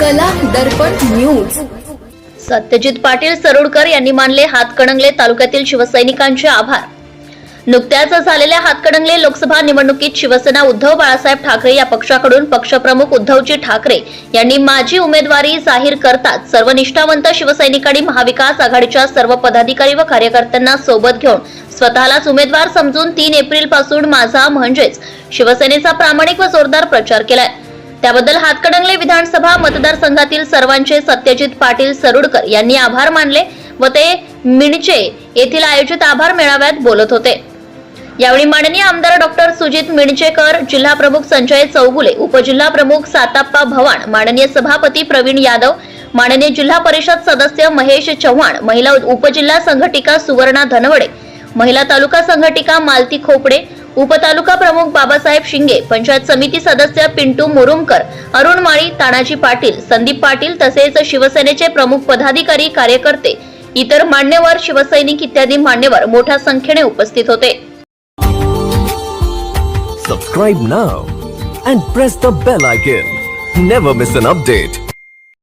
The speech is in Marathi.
दर्पण न्यूज. सत्यजित पाटील सरोडकर यांनी मानले हातकणंगले तालुक्यातील शिवसैनिकांचे आभार. नुकत्याच झालेल्या हातकणंगले लोकसभा निवडणुकीत शिवसेना उद्धव बाळासाहेब ठाकरे या पक्षाकडून पक्षप्रमुख उद्धवजी ठाकरे यांनी माझी उमेदवारी जाहीर करताच सर्व निष्ठावंत शिवसैनिकांनी महाविकास आघाडीच्या सर्व पदाधिकारी व कार्यकर्त्यांना सोबत घेऊन स्वतःलाच उमेदवार समजून तीन एप्रिलपासून माझा म्हणजेच शिवसेनेचा प्रामाणिक व जोरदार प्रचार केलाय. त्याबद्दल हातकणंगले विधानसभा मतदारसंघातील सर्वांचे सत्यजित पाटील सरुडकर यांनी आभार मानले व ते मिणचे येथील आयोजित आभार मेळाव्यात बोलत होते. यावेळी माननीय आमदार डॉक्टर सुजित मिणचेकर जिल्हा प्रमुख संजय चौगुले उपजिल्हा प्रमुख साताप्पा भवान माननीय सभापती प्रवीण यादव माननीय जिल्हा परिषद सदस्य महेश चव्हाण महिला उपजिल्हा संघटिका सुवर्णा धनवडे महिला तालुका संघटिका मालती खोपडे उपतालुका प्रमुख बाबासाहेब शिंगे पंचायत समिती सदस्य पिंटू मुरुमकर अरुण माळी तानाजी पाटील संदीप पाटील तसेच शिवसेनेचे प्रमुख पदाधिकारी कार्यकर्ते इतर मान्यवर शिवसैनिक इत्यादी मान्यवर मोठ्या संख्येने उपस्थित होते. Subscribe now and press the bell icon never miss an update